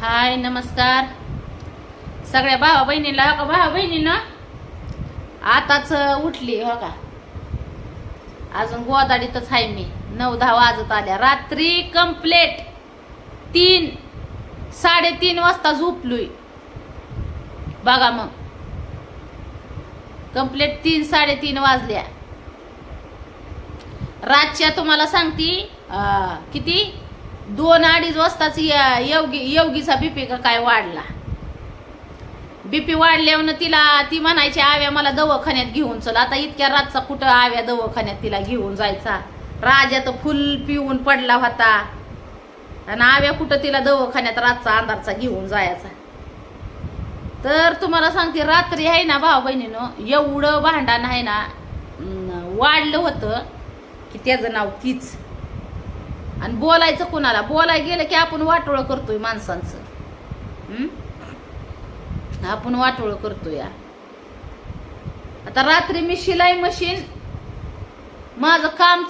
हाय नमस्कार. सगळ्या भावा बहिणीला हो का भावा बहिणीनं आताच उठली हो का? अजून गोदाडीतच आहे मी. नऊ दहा वाजत आल्या. रात्री कंप्लेट तीन साडेतीन वाजता झोपलोय. बघा मग. कम्प्लेट तीन साडेतीन वाजल्या. रातच्या तुम्हाला सांगती किती? दोन अडीच वाजताच या योगी योगीचा बीपी का काय वाढला. बीपी वाढल्यावर तिला ती म्हणायची आव्या मला दवाखान्यात घेऊन चल. आता इतक्या रातचा कुठं आव्या दवाखान्यात तिला घेऊन जायचा? राजा तर फुल पिऊन पडला होता. आणि आव्या कुठं तिला दवाखान्यात रातचा अंधारचा घेऊन जायचा? तर तुम्हाला सांगते रात्री आहे ना भाऊ बहिणीनं एवढं भांडण आहे ना वाढलं होतं की त्याचं नाव तीच. आणि बोलायचं कोणाला? बोलाय गेलं की आपण वाटोळं करतोय माणसांचं. आपण वाटोळं करतोय आता रात्री मी शिलाई मशीन माझं काम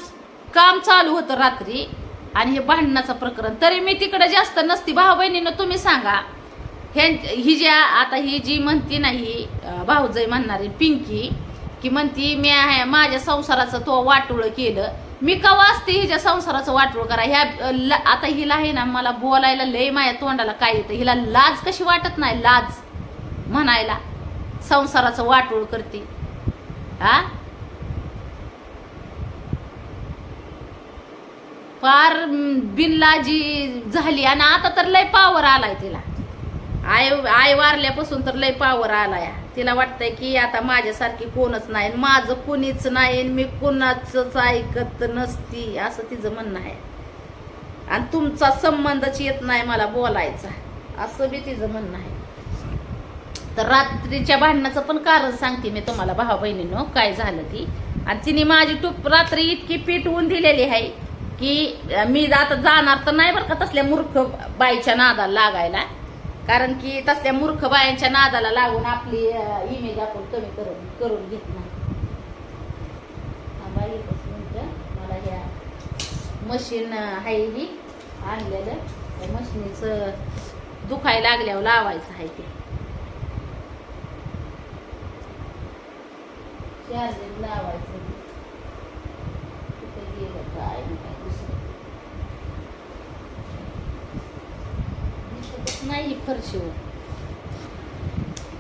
काम चालू होतं रात्री आणि हे भांडणाचं प्रकरण. तरी मी तिकडे जास्त नसती. भाऊ बहिणीनं तुम्ही सांगा. ह्यां ही ज्या आता ही जी म्हणती नाही भाऊजय म्हणणारी पिंकी की म्हणती मी माझ्या संसाराचं तो वाटोळं केलं मी कवा असते हिच्या संसाराचं वाटोळ करा? ह्या ल- आता हिला आहे ना मला बोलायला लय माया तोंडाला काय येतं? हिला लाज कशी वाटत नाही? लाज. म्हणायला संसाराचं वाटोळ करते. हा? फार बिनलाजी झाली आणि आता तर लय पावर आलाय तिला. आय आय वारल्यापासून तर लय पावर आलाय. तिला वाटतंय की आता माझ्यासारखी कोणच नाही. माझं कोणीच नाही मी कोणाच ऐकत नसती असं तिचं म्हणणं आहे. आणि तुमचा संबंधच येत नाही मला बोलायचा. असं बी तिचं म्हणणं आहे. तर रात्रीच्या भांडणाचं पण कारण सांगते मी तुम्हाला भावा बहिणीनं काय झालं ती. आणि तिने माझी टूप रात्री इतकी पिटवून दिलेली आहे की मी आता जाणार तर नाही बरं का तसल्या मूर्ख बाईच्या नादाला लागायला. कारण की तसल्या मूर्ख बायांच्या नादाला लागून आपली इमेज आपण कमी करून करून घेत नाही. एकच मला ह्या मशीन आहे ही आणलेलं. त्या मशीनीचं दुखायला लागल्यावर लावायचं आहे ते. चार्जिंग लावायचं कुठे गेलं काय नाही काय दुसरं दिसतच नाही फरशीवर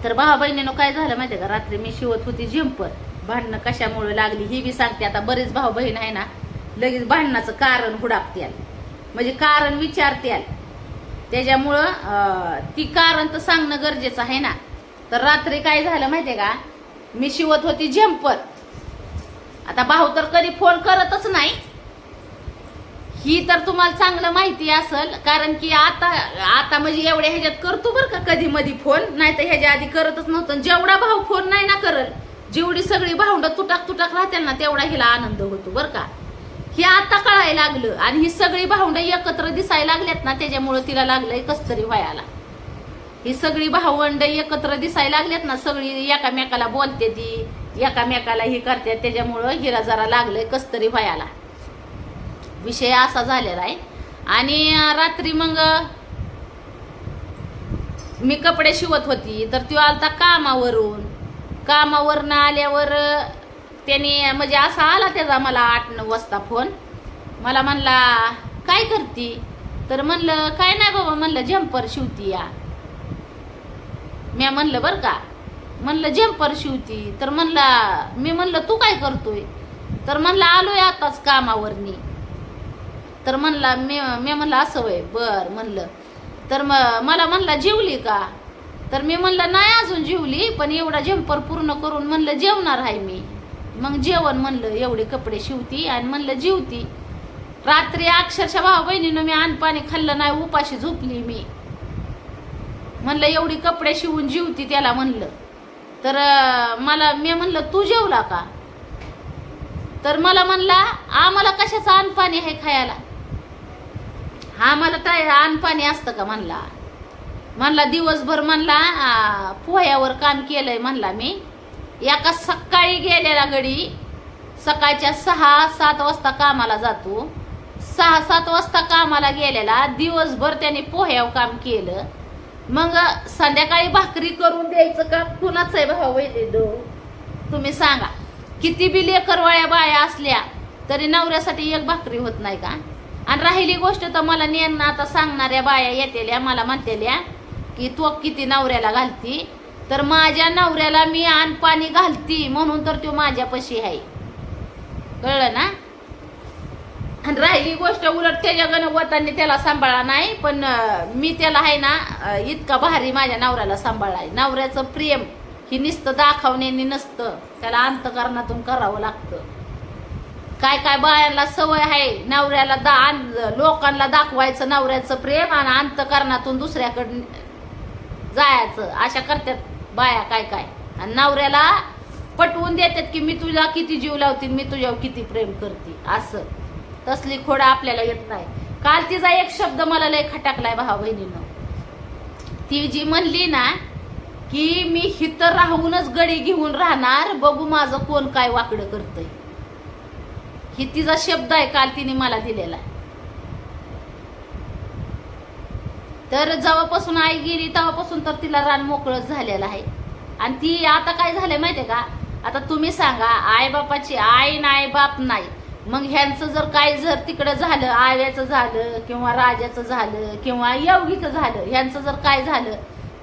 तर भावा बहिणीनं काय झालं माहितीये का? रात्री मी शिवत होती झिंपर भांडणं कशामुळे लागली ही बी सांगते. आता बरेच भाऊ बहीण आहे ना लगेच भांडणाचं कारण हुडाकत्याल म्हणजे कारण विचारत्याल त्याच्यामुळं ती कारण तर सांगणं गरजेचं आहे ना. तर रात्री काय झालं माहितीये का? मी शिवत होती झेंपर आता भाऊ तर कधी फोन करतच नाही. ही तर तुम्हाला चांगलं माहिती असेल कारण की आता आता म्हणजे एवढ्या ह्याच्यात करतो बरं का कधी मधी फोन नाही तर ह्याच्या आधी करतच नव्हतं. जेवढा भाऊ फोन नाही ना करल जेवढी सगळी भावंड तुटाक तुटाक राहते ना तेवढा हिला आनंद होतो बरं का. हे आता कळायला लागलं आणि ही सगळी भावंड एकत्र दिसायला लागल्यात ना त्याच्यामुळं तिला लागलंय कस्तरी व्हायला ही सगळी भावंड एकत्र दिसायला लागल्यात ना सगळी एकामेकाला बोलते ती एकामेकाला ही करते त्याच्यामुळं हिला जरा लागलंय कसतरी व्हायला विषय असा झालेला आहे. आणि रात्री मग मी कपडे शिवत होती तर तो आलता कामावरून. कामावरनं आल्यावर त्याने म्हणजे असा आला त्याचा मला आठ नऊ वाजता फोन. मला म्हणला काय करती? तर म्हणलं काय नाही बाबा म्हणलं जम्पर शिवती या. म्या म्हणलं बरं का. म्हणलं जम्पर शिवती. तर म्हणला मी म्हणलं तू काय करतोय? तर म्हणलं आलोय आताच कामावरनी. तर म्हणला मी मी म्हणलं असं वय बर म्हणलं. तर म मला म्हणला जेवली का? तर मी म्हणलं नाही अजून जेवली पण एवढा झेंपर पूर्ण करून म्हणलं जेवणार आहे मी. मग जेवण म्हणलं एवढे कपडे शिवती आणि म्हणलं जेवती. रात्री अक्षरशः भाऊ बहिणीनं मी पाणी खाल्लं नाही उपाशी झोपली मी. म्हणलं एवढी कपडे शिवून जीवती त्याला म्हणलं. तर मला मी म्हणलं तू जेवला का? तर मला म्हणला आम्हाला कशाचं अन्नपाणी आहे खायला? हा मला काय अनपाणी असतं का म्हणला? म्हणला दिवसभर म्हणला पोह्यावर काम केलंय म्हणला मी. एका सकाळी गेलेला घडी सकाळच्या सहा सात वाजता कामाला जातो. सहा सात वाजता कामाला गेलेला दिवसभर त्याने पोह्याव काम केलं. मग संध्याकाळी भाकरी करून द्यायचं का? कुणाच आहे भाऊ वैद्य तुम्ही सांगा. किती बी लेकरवाळ्या बाया असल्या तरी नवऱ्यासाठी एक भाकरी होत नाही का? आणि राहिली गोष्ट तर मला नेन आता सांगणाऱ्या बाया येतेल्या मला म्हणतेल्या की तो किती नवऱ्याला घालती? तर माझ्या नवऱ्याला मी आण पाणी घालती म्हणून तर तो माझ्यापाशी आहे. कळलं ना? आणि राहिली गोष्ट उलट त्याच्या गणवतांनी त्याला सांभाळा नाही पण मी त्याला आहे ना इतका भारी माझ्या नवऱ्याला सांभाळाय नवऱ्याचं प्रेम ही नुसतं दाखवण्याने नसतं. त्याला अंतकरणातून करावं लागतं. काय काय बायांना सवय आहे नवऱ्याला दा लोकांना दाखवायचं नवऱ्याचं प्रेम आणि अंतकरणातून दुसऱ्याकडे जायचं. अशा करतात बाया काय काय. आणि नवऱ्याला पटवून देतात की मी तुझा किती जीव लावते मी तुझ्यावर किती प्रेम करते. असं. तसली खोडा आपल्याला येत नाही. काल तिचा एक शब्द मला लय खटाकलाय भावा बहिणीनं. ती जी म्हणली ना की मी हिथं राहूनच गडी घेऊन राहणार बघू माझं कोण काय वाकडं करतंय. ही तिचा शब्द आहे काल तिने मला दिलेला तर जेव्हापासून आई गेली तेव्हापासून तर तिला रान मोकळच झालेलं आहे. आणि ती आता काय झालंय माहितीये का? आता तुम्ही सांगा आई बापाची आई नाही बाप नाही. मग ह्यांचं जर काय जर तिकडं झालं आव्याचं झालं किंवा राजाचं झालं किंवा योगीचं झालं ह्यांचं जर काय झालं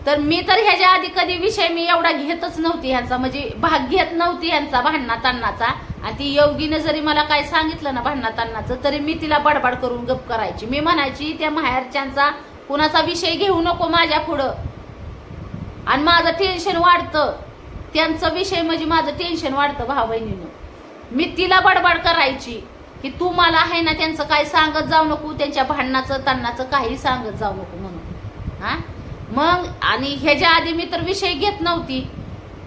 तर मी तर ह्याच्या आधी कधी विषय मी एवढा घेतच नव्हती ह्यांचा. म्हणजे भाग घेत नव्हती ह्यांचा भांडणा तांडणाचा आणि ती योगीनं जरी मला काय सांगितलं ना भांडणा तांडणाचं तरी मी तिला बडबड करून गप करायची. मी म्हणायची त्या माहेरच्यांचा कुणाचा विषय घेऊ नको माझ्या पुढं. आणि माझं टेन्शन वाढतं. त्यांचा विषय म्हणजे माझं टेन्शन वाढतं भाऊ बहिणीनं मी तिला बडबड करायची की तू मला आहे ना त्यांचं काय सांगत जाऊ नको त्यांच्या भांडणाचं तांडणाचं काही सांगत जाऊ नको म्हणून. हा? मग आणि ह्याच्या आधी मी तर विषय घेत नव्हती.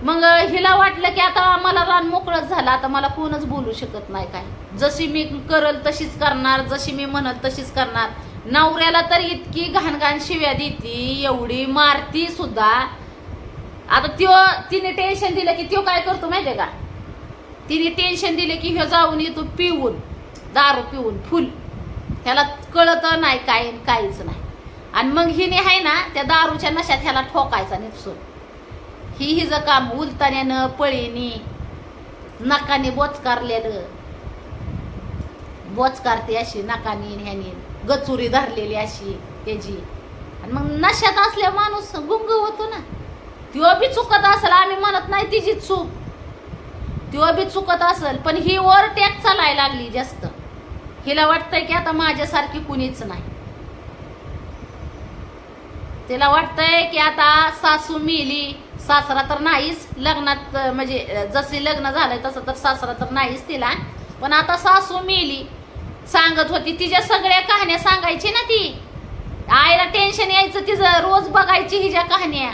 मग हिला वाटलं की आता मला रान मोकळंच झालं आता मला कोणच बोलू शकत नाही काय. जशी मी करल तशीच करणार जशी मी म्हणत तशीच करणार. नवऱ्याला तर इतकी घाणघाण शिव्या देती एवढी मारती सुद्धा. आता त्यो तिने टेन्शन दिलं की त्यो काय करतो माहितीये का? तिने टेन्शन दिले की ह्यो जाऊन येतो पिऊन दारू पिऊन फुल. ह्याला कळत नाही काय काहीच नाही. आणि मग हिने आहे ना त्या दारूच्या नशात ह्याला ठोकायचा निपसून. ही हिचं काम उलताण्यानं पळीनी नकाने बोचकारलेलं. बोचकारते अशी नकानी ह्यानी. गचुरी धरलेली अशी त्याची. आणि मग नशात असल्या माणूस गुंग होतो ना. त्यो बी चुकत असेल आम्ही म्हणत नाही तिची चूक. त्यो बी चुकत असेल पण ही वर चालायला लागली जास्त. हिला वाटतंय की आता माझ्यासारखी कुणीच नाही. तिला वाटतंय की आता सासू मिली सासरा तर नाहीच लग्नात म्हणजे जसे लग्न झालंय तसं तर सासरा तर नाहीच तिला. पण आता सासू मिली सांगत होती तिच्या सगळ्या कहाण्या सांगायची ना ती. आईला टेन्शन यायचं तिचं रोज बघायची हिच्या कहाण्या.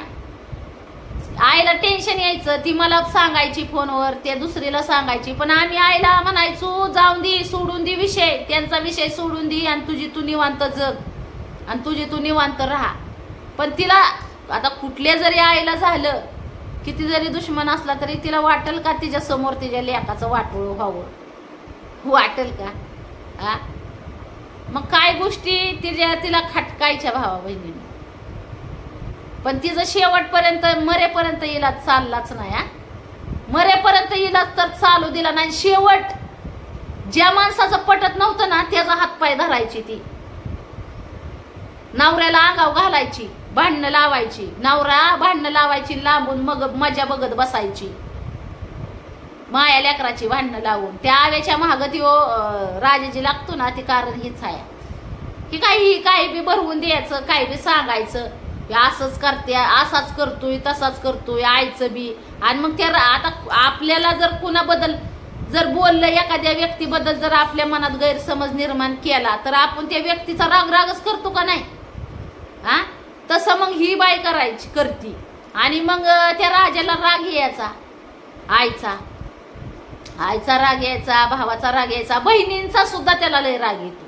आईला टेन्शन यायचं ती मला सांगायची फोनवर ते दुसरीला सांगायची. पण आम्ही आईला म्हणायचो जाऊन दे सोडून दे विषय त्यांचा विषय सोडून दे आणि तुझी तू निवांत जग. आणि तुझी तू निवांत राहा. पण तिला आता कुठल्या जरी आईला झालं किती जरी दुश्मन असला तरी तिला वाटेल का तिच्या समोर तिच्या लेखाचं वाटोळ व्हावं? वाटेल का? हा मग काय गोष्टी तिच्या तिला खटकायच्या भावा बहिणीने? पण तिचं शेवटपर्यंत मरेपर्यंत इलाज चाललाच नाही हा मरेपर्यंत इलाज तर चालू दिला नाही. शेवट ज्या माणसाचं पटत नव्हतं ना त्याचा हातपाय धरायची ती. नवऱ्याला आगाव घालायची. भांडणं लावायची. नवरा भांडणं लावायची लांबून मग मजा बघत बसायची. माया लेकराची भांडणं लावून. त्या आव्याच्या महाग ती राजाजी राजाची लागतो ना ती कारण हीच आहे. की काही काही बी भरवून द्यायचं काही बी सांगायचं. असंच करते असाच करतोय तसाच करतोय आईचं बी. आणि मग त्या रा- आता आपल्याला जर कुणाबद्दल जर बोललं एखाद्या व्यक्तीबद्दल जर आपल्या मनात गैरसमज निर्माण केला तर आपण त्या व्यक्तीचा राग रागच करतो का नाही? हा? तसं मग ही बाय करायची करती. आणि मग त्या राजाला राग यायचा. आईचा. आईचा राग यायचा भावाचा राग यायचा बहिणींचा सुद्धा त्याला लय राग येतो.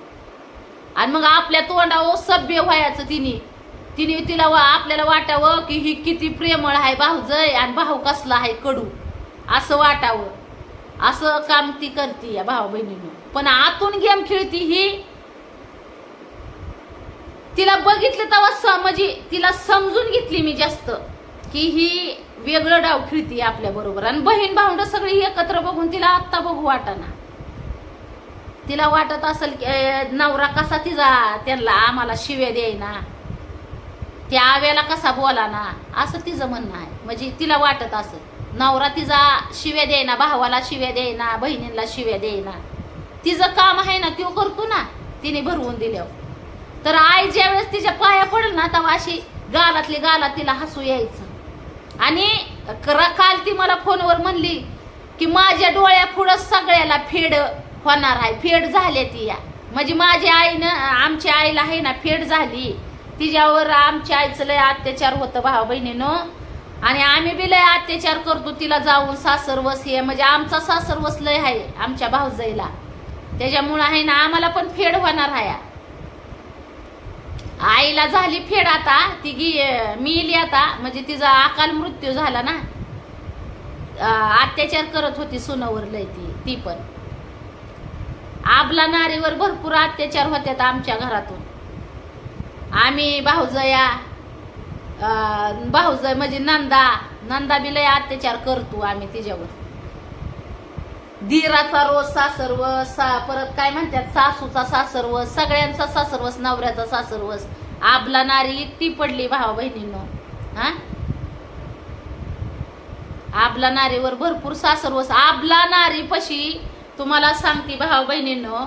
आणि मग आपल्या तोंडावर सभ्य व्हायचं तिने. तिने तिला वा आपल्याला वाटावं की ही किती प्रेमळ आहे भाऊजय आणि भाऊ कसला आहे कडू. असं वाटावं. असं काम ती करते या भाऊ बहिणीनं. पण आतून गेम खेळती ही. तिला बघितलं तेव्हा म्हणजे तिला समजून घेतली मी जास्त की ही वेगळं डाव खेळती आपल्या बरोबर. आणि बहीण भावंड सगळी एकत्र बघून तिला आत्ता बघू वाटाना. तिला वाटत असेल की नवरा कसा तिचा? त्यांना आम्हाला शिव्या द्यायना त्या आव्याला कसा बोला ना असं तिचं म्हणणं आहे. म्हणजे तिला वाटत असं नवरा तिचा शिव्या द्यायना भावाला शिव्या द्यायना बहिणींना शिव्या द्यायना तिचं काम आहे ना तो करतो ना. तिने भरवून दिल्यावर. तर आई ज्या वेळेस तिच्या पाया पडेल ना तेव्हा अशी गालातली गाला तिला हसू यायचं. आणि काल ती मला फोनवर म्हणली की माझ्या डोळ्या पुढं सगळ्याला फेड होणार आहे फेड झाल्या ती या. म्हणजे माझ्या आईनं आमच्या आईला आहे ना फेड झाली. तिच्यावर आमच्या आईचं लय अत्याचार होतं भावा बहिणीनं. आणि आम्ही बी लय अत्याचार करतो तिला जाऊन सासरवस हे. म्हणजे आमचा सासरवस लय आहे आमच्या भाऊजाईला. त्याच्यामुळं आहे ना आम्हाला पण फेड होणार आहे आईला झाली फेड आता ती गी मिली आता म्हणजे तिचा अकाल मृत्यू झाला ना. अत्याचार करत होती सुनावर लय ती ती पण. आबला नारीवर भरपूर अत्याचार होत्यात आमच्या घरातून. आम्ही भाऊजया भाऊज म्हणजे नंदा नंदा बी लय अत्याचार करतो आम्ही तिच्यावर. धीराचा रोज सासरवस सा परत काय म्हणतात सासूचा सासरवस सगळ्यांचा सासरवस नवऱ्याचा सासरवस. आबला नारी ती पडली भावा बहिणींनो. हा? आबला नारीवर भरपूर सासरवस. आबला नारी पशी तुम्हाला सांगते भावा बहिणींनो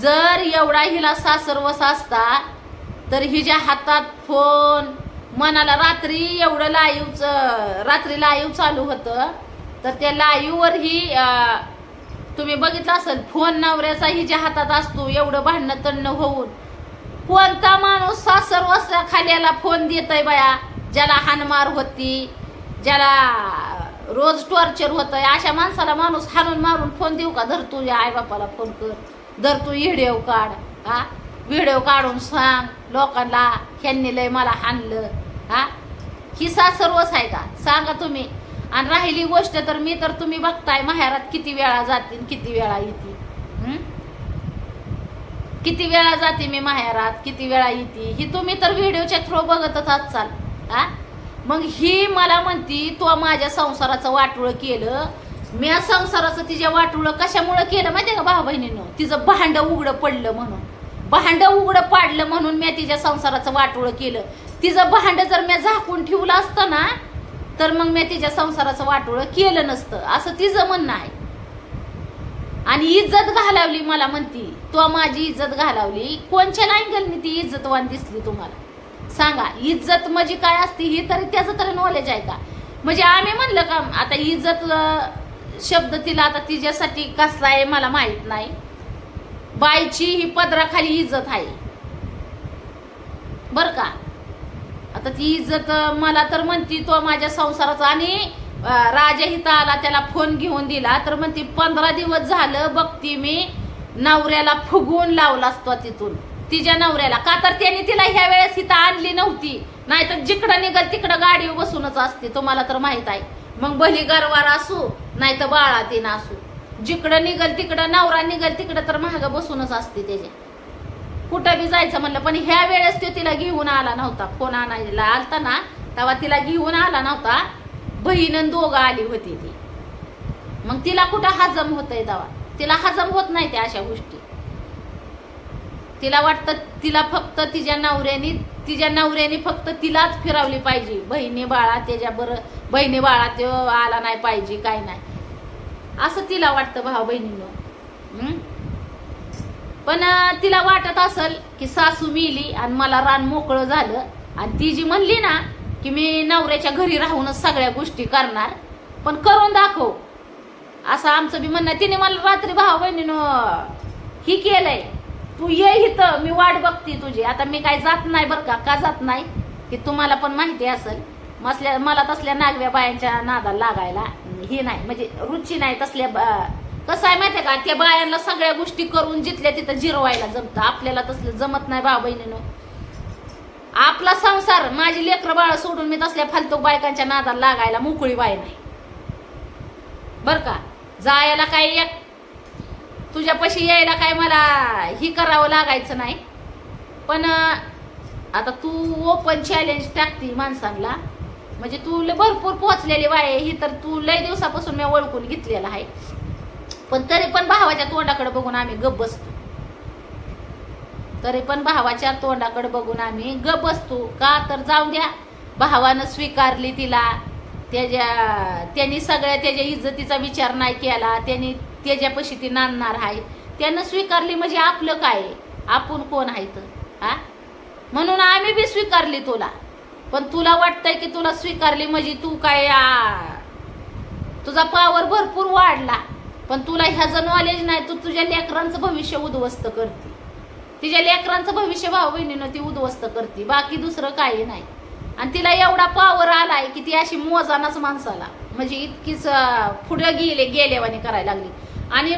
जर एवढा हिला सासरवस असता तर हिच्या हातात फोन मनाला रात्री एवढं लाईव्हच रात्री लाईव्ह चालू होतं तर त्या लाईव्हवर ही तुम्ही बघितलं असेल फोन नवऱ्याचा हिच्या हातात असतो एवढं भांडणं तन्न होऊन. कोणता माणूस सासर वाजता खाल्याला फोन देतय बाया ज्याला हानमार होती ज्याला रोज टॉर्चर आहे अशा माणसाला माणूस हाणून मारून फोन देऊ का? धर तुझ्या आईबापाला फोन कर धर तू व्हिडिओ काढ हा? व्हिडिओ काढून सांग लोकांना ह्यांनी लय मला हाणलं. हा? ही सासरवस आहे का? सांगा तुम्ही. आणि राहिली गोष्ट तर मी तर तुम्ही बघताय माहेरात किती वेळा जाते आणि किती वेळा येते. किती वेळा जाते मी माहेरात किती वेळा येते. ही तुम्ही तर व्हिडिओच्या थ्रू बघतच असाल. हा मग ही मला म्हणती तो माझ्या संसाराचं वाटोळं केलं. मी या संसाराचं तिच्या वाटोळं कशामुळं केलं माहिती का भाऊ बहिणीनं तिचं भांड उघडं पडलं म्हणून. भांड उघडं पाडलं म्हणून मी तिच्या संसाराचं वाटोळं केलं. तिचं भांड जर मी झाकून ठेवलं असतं ना तर मग मी तिच्या संसाराचं वाटोळं केलं नसतं. असं तिचं म्हणणं आहे. आणि इज्जत घालावली मला म्हणती. तो माझी इज्जत घालावली. कोणच्या अँगलनी ती इज्जतवान दिसली तुम्हाला? सांगा इज्जत म्हणजे काय असते? ही तरी त्याचं तरी नॉलेज आहे का? म्हणजे आम्ही म्हणलं का आता इज्जत शब्द तिला आता तिच्यासाठी कसला आहे मला माहीत नाही. बाईची ही पदराखाली इज्जत आहे. बर का? आता ती इज्जत मला तर म्हणती तो माझ्या संसाराचा आणि अं, राजा आला त्याला फोन घेऊन दिला तर म्हणती पंधरा दिवस झालं बघती मी नवऱ्याला फुगवून लावला असतो तिथून तिच्या नवऱ्याला. का तर त्याने तिला ह्या वेळेस हिता आणली नव्हती नाहीतर जिकडं निघल तिकडं गाडी बसूनच असते तुम्हाला तर माहीत आहे. मग भली गरवार असू नाही तर बाळा तीन असू. जिकडं निघल तिकडं नवरा निघल तिकडं तर महाग बसूनच असते त्याच्या कुठं बी जायचं म्हणलं पण ह्या वेळेस तो तिला घेऊन आला नव्हता. फोन आणायला आलता ना तेव्हा तिला घेऊन आला नव्हता. बहीण आणि दोघं आली होती ती. मग तिला कुठं हजम होतंय तेव्हा? तिला हजम होत नाही त्या अशा गोष्टी. तिला वाटतं तिला फक्त तिच्या नवऱ्याने तिच्या नवऱ्याने फक्त तिलाच फिरवली पाहिजे. बहिणी बाळा त्याच्या बरं बहिणी बाळा तो आला नाही पाहिजे काय नाही. असं तिला वाटतं भाऊ बहिणीनं पण तिला वाटत असल की सासू मिली आणि मला रान मोकळं झालं. आणि ती जी म्हणली ना की मी नवऱ्याच्या घरी राहूनच सगळ्या गोष्टी करणार पण करून दाखव. असं आमचं बी म्हणणं तिने मला रात्री भाऊ बहिणीनं ही केलंय. तू ये इथं मी वाट बघते तुझी. आता मी काय जात नाही बरं का? का जात नाही? की तुम्हाला पण माहिती असेल. मसल्या मला तसल्या नागव्या बायांच्या नादाला लागायला हे नाही. म्हणजे रुची नाही तसल्या बा- कसं आहे माहितीये का? त्या बायांना सगळ्या गोष्टी करून जिथल्या तिथं जिरवायला जमतं. आपल्याला तसलं जमत नाही भाऊ बहिणीनं. आपला संसार माझी लेकरं बाळ सोडून मी तसल्या फालतू बायकांच्या नादाला लागायला मोकळी बाय नाही. बर का? जायला काय एक तुझ्यापाशी यायला काय मला ही करावं लागायचं नाही. पण आता तू ओपन चॅलेंज टाकती माणसांना. म्हणजे तू भरपूर पोहोचलेली बाय ही तर तू लय दिवसापासून मी ओळखून घेतलेला आहे. पण तरी पण भावाच्या तोंडाकडे बघून आम्ही गप बसतो. तरी पण भावाच्या तोंडाकडे बघून आम्ही गप बसतो. का तर जाऊ द्या भावानं स्वीकारली तिला. त्याच्या त्यांनी सगळ्या त्याच्या इज्जतीचा विचार नाही केला. त्यांनी त्याच्यापाशी ती नांदणार आहे. त्यानं स्वीकारली म्हणजे आपलं काय आपण कोण आहे तर हा? म्हणून आम्ही बी स्वीकारली तुला. पण तुला वाटतंय की तुला स्वीकारली म्हणजे तू काय आ, तुझा पावर भरपूर वाढला. पण तुला ह्याचं नॉलेज नाही तू तुझ्या लेकरांचं भविष्य उद्ध्वस्त करते. तिच्या लेकरांचं भविष्य भाऊ बहिणीनं ती उद्ध्वस्त करते. बाकी दुसरं काही नाही. आणि तिला एवढा पावर आलाय की ती अशी मोजानाच माणसाला. म्हणजे इतकीच पुढं गेले गेलेवानी करायला लागली. आणि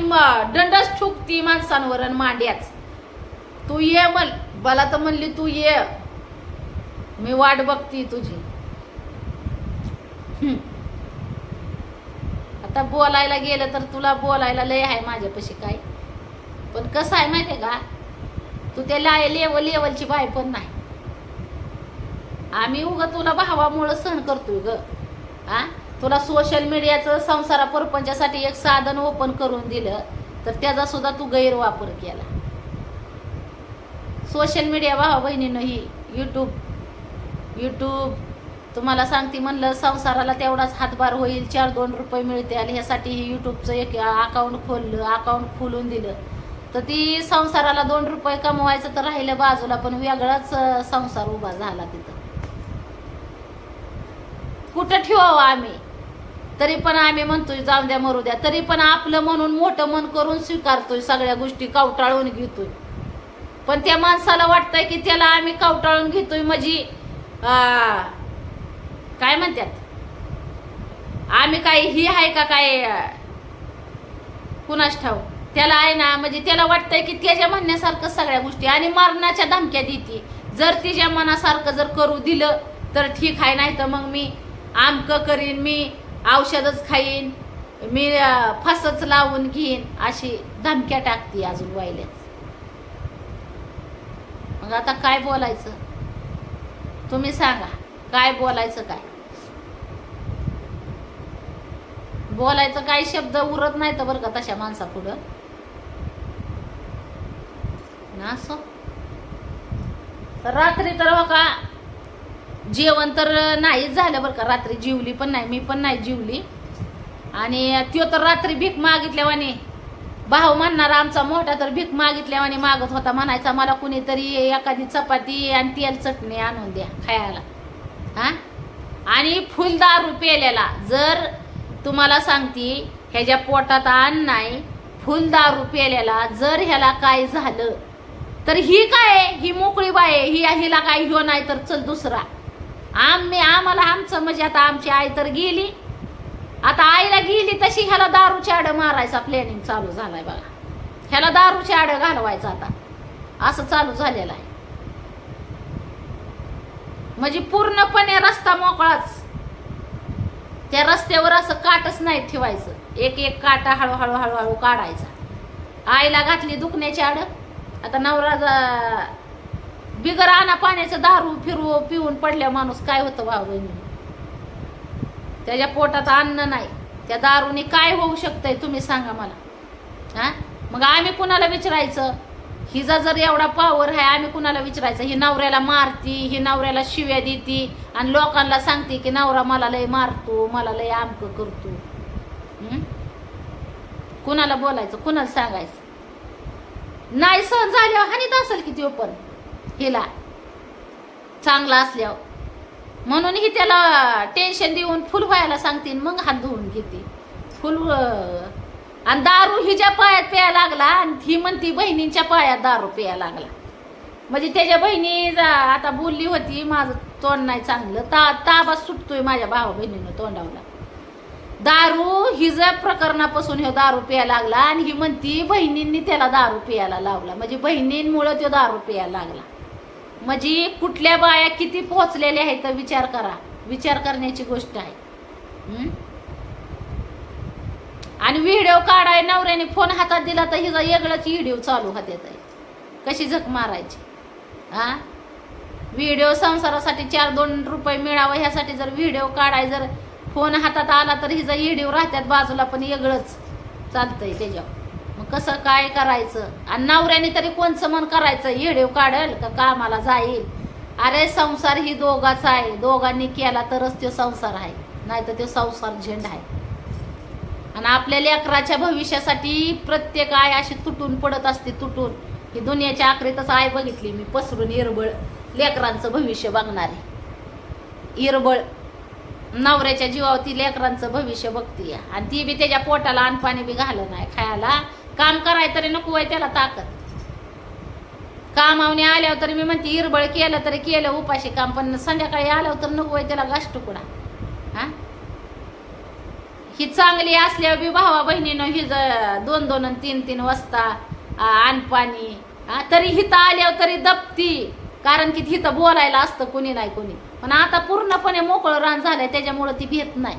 दंडच ठुकती माणसांवर आणि मांड्याच. तू ये म्हण. मला तर म्हणली तू ये. मी वाट बघती तुझी. हम्म. आता बोलायला गेलं तर तुला बोलायला लय आहे माझ्यापाशी काय? पण कसं आहे माहितीये का? तू त्या लाय लेवल लेवलची बाय पण नाही. आम्ही उग तुला भावामुळं सहन करतोय ग. हा तुला सोशल मीडियाचं संसारा परपंचासाठी एक साधन ओपन करून दिलं तर त्याचा सुद्धा तू गैरवापर केला. सोशल मीडिया भावा बहिणीनं ही यूट्यूब यूट्यूब तुम्हाला सांगते म्हणलं संसाराला तेवढाच हातभार होईल चार दोन रुपये मिळतील ह्यासाठी ही यूट्यूबचं एक अकाउंट खोललं अकाउंट खोलून दिलं. तर ती संसाराला दोन रुपये कमवायचं तर राहिलं बाजूला पण वेगळाच संसार उभा झाला तिथं. कुठं ठेवावं आम्ही? तरी पण आम्ही म्हणतोय जाऊ द्या मरू द्या. तरी पण आपलं म्हणून मोठं मन करून स्वीकारतोय सगळ्या गोष्टी कावटाळून घेतोय. पण त्या माणसाला वाटतंय की त्याला आम्ही कावटाळून घेतोय म्हणजे काय म्हणतात? आम्ही काय ही आहे का काय आ, कुणास ठाऊ त्याला आहे ना म्हणजे त्याला वाटतंय की त्याच्या म्हणण्यासारखं सगळ्या गोष्टी आणि मरणाच्या धमक्या देते. जर तिच्या मनासारखं जर करू दिलं तर ठीक आहे नाही तर मग मी आमकं करीन मी औषधच खाईन मी फसच लावून घेईन अशी धमक्या टाकते अजून वाहिल्याच मग आता काय बोलायचं? तुम्ही सांगा काय बोलायचं काय? बोलायचं काही शब्द उरत नाही तर बरं का तशा माणसा पुढं ना असो? रात्री तर हो का जेवण तर नाहीच झालं बरं का. रात्री जिवली पण नाही मी पण नाही जिवली. आणि त्यो तर रात्री भीक मागितल्यावाने भाऊ म्हणणार आमचा मोठा तर भीक मागितल्यावाने मागत होता म्हणायचा मला कुणीतरी एखादी चपाती आणि तेल चटणी आणून द्या खायला. हा? आणि फुल दारू पेलेला जर तुम्हाला सांगती ह्याच्या पोटात अन्न नाही फुल दारू जर ह्याला काय झालं तर ही काय ही मोकळी बाय आहे. ही हिला काय ह्यो नाही तर चल दुसरा. आम्ही आम्हाला आमचं म्हणजे आता आमची आई तर गेली. आता आईला गेली तशी ह्याला दारूची आड मारायचा प्लॅनिंग चालू झालाय बघा. ह्याला दारूची आड घालवायचं आता. असं चालू झालेलं आहे. म्हणजे पूर्णपणे रस्ता मोकळाच. त्या रस्त्यावर असं काटच नाही ठेवायचं. एक एक काटा हळूहळू हळूहळू काढायचा. आईला घातली दुखण्याची आड आता नवरा बिगर आणा पाण्याचं दारू फिरू पिऊन पडल्या माणूस काय होतं भाऊ बहिणी? त्याच्या पोटात अन्न नाही. त्या दारूने काय होऊ शकतंय तुम्ही सांगा मला. हा? मग आम्ही कुणाला विचारायचं? हिचा जर एवढा पावर आहे आम्ही कुणाला विचारायचं? ही नवऱ्याला मारती ही नवऱ्याला शिव्या देती आणि लोकांना सांगते की नवरा मला लय मारतो मला लय आमक करतो. कुणाला बोलायचं? कुणाला सांगायचं? नाही सहन झाल्यावर हो, हानीत असेल की तो पण हिला. चांगला असल्यावर. म्हणून ही त्याला टेन्शन देऊन फुल व्हायला सांगते आणि मग हात धुवून घेते. फुल आणि दारू हिच्या पायात प्यायला लागला आणि ही म्हणती बहिणींच्या पायात दारू प्यायला लागला. म्हणजे त्याच्या बहिणी जा- आता बोलली होती माझं तोंड नाही चांगलं. ता ताबा सुटतोय माझ्या भावा बहिणीनं तोंडावला. दारू हिच्या प्रकरणापासून हे दारू प्यायला लागला आणि ही म्हणती बहिणींनी त्याला दारू प्यायला लावला. म्हणजे बहिणींमुळं तो दारू प्यायला लागला. म्हणजे कुठल्या बाया किती पोहोचलेल्या आहेत तर विचार करा. विचार करण्याची गोष्ट आहे. आणि व्हिडिओ काढाय नवऱ्याने फोन हातात दिला तर हिचा वेगळाच व्हिडिओ चालू हातात आहे कशी झक मारायची? हा? व्हिडिओ संसारासाठी चार दोन रुपये मिळावं ह्यासाठी जर व्हिडिओ काढाय जर फोन हातात आला तर हिचा व्हिडिओ राहत्यात बाजूला पण वेगळंच चालतंय त्याच्यावर. मग कसं काय करायचं? आणि नवऱ्याने तरी कोणचं मन करायचं? व्हिडिओ काढेल का कामाला जाईल? अरे संसार ही दोघाचा आहे. दोघांनी केला तरच तो संसार आहे. नाही तर तो संसार झेंड आहे. आणि आपल्या लेकराच्या भविष्यासाठी प्रत्येक आय अशी तुटून पडत असते तुटून. ही दुनियाच्या आखरीतच आय बघितली मी पसरून इरबळ लेकरांचं भविष्य बघणारे इरबळ. नवऱ्याच्या जीवावरती लेकरांचं भविष्य बघती आणि ती बी त्याच्या पोटाला अन्न बी घालं नाही. खायला काम कराय तरी नको आहे त्याला ताकद. कामावने आल्यावर तरी मी म्हणते इरबळ केलं तरी केलं उपाशी काम पण संध्याकाळी आल्यावर तर नको आहे त्याला गाश तुकडा हा? ही चांगली असल्यावर बी भावा बहिणीनं ही दोन दोन तीन तीन वाजता आणपाणी तरी हिथं आल्यावर तरी दपती कारण की हिथं बोलायला असतं कुणी नाही कुणी. पण आता पूर्णपणे मोकळं रान झालंय त्याच्यामुळं ती भेट नाही.